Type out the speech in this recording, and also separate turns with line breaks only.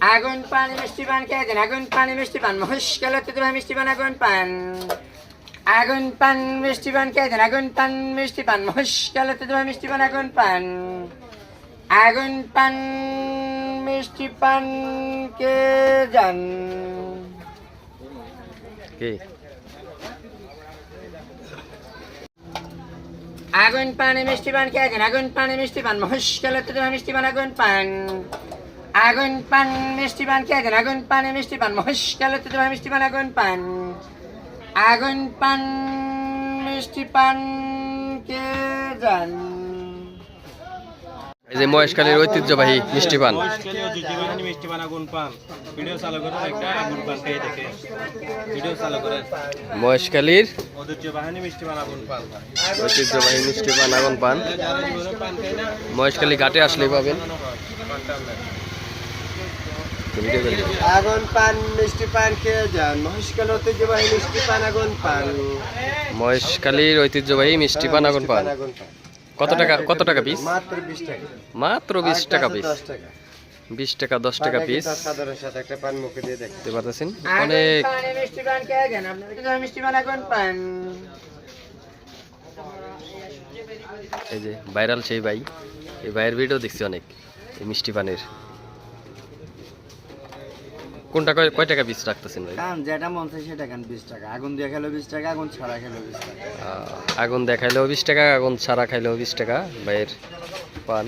আগুন পান মিষ্টি পান খেয়ে দেন। আগুন পান মিষ্টি পান। মহেশকাল তোমার মিষ্টি পান আগুন পান। আগুন পান মিষ্টি পান খেয়ে দেন। আগুন পান মিষ্টি পান। মহেশকাল তোমার মিষ্টি পান আগুন পান। আগুন পান মিষ্টি পান কে যান।
কি?
আগুন পানি মিষ্টি পান খেয়ে দেন। আগুন পানি মিষ্টি পান। মহেশকাল তোমার মিষ্টি পান আগুন পান। আগুন পান মিষ্টি পান খেয়ে দেন আগুন পানি মিষ্টি পান মহেশকাল তোমার মিষ্টি পান আগুন পান। আগুন পান মিষ্টি পান কে যান
এই যে মহেশখালীর ঐতিহ্যবাহী মিষ্টি পান।
মিষ্টি পান আগুন পান। ভিডিও চালু করে একটা আগুন পান খেয়ে দেখে। ভিডিও চালু করে
মহেশখালীর
ঐতিহ্যবাহী মিষ্টি পান আগুন পান।
ঐতিহ্যবাহী মিষ্টি পান আগুন পান।
যারা জীবনে পান খাই
ঘাটে আসলেই পাবেন।
আগুন পান মিষ্টি পান খেয়ে যান। মহেশকাল ঐতিহ্যবাহী মিষ্টি পান আগুন পান।
মহেশখালীর ঐতিহ্যবাহী মিষ্টি পান আগুন পান। কত টাকা কত টাকা পিস
মাত্র বিশ টাকা।
মাত্র বিশ টাকা পিস
দশ টাকা।
বিশ টাকা দশ টাকা পিস
সাধারণ সাথে একটা পান মুখে দিয়ে
দেখতে পাচ্ছেন অনেক
মিষ্টি পান খেয়ে দেন আপনার মিষ্টি পান আগুন পান।
এই যে ভাইরাল সেই ভাই। এই ভাইয়ের ভিডিও দেখছি অনেক এই মিষ্টি পানের। কোনটা কয় কয় টাকা বীজ রাখতেছেন ভাই?
কারণ যেটা মন চাই সেটা কেন বিশ টাকা? আগুন দিয়ে খেলো বিশ টাকা আগুন ছাড়া খেলো বিশ টাকা।
আগুন দেখাইলেও বিশ টাকা আগুন ছাড়া খাইলেও বিশ টাকা ভাইয়ের পান।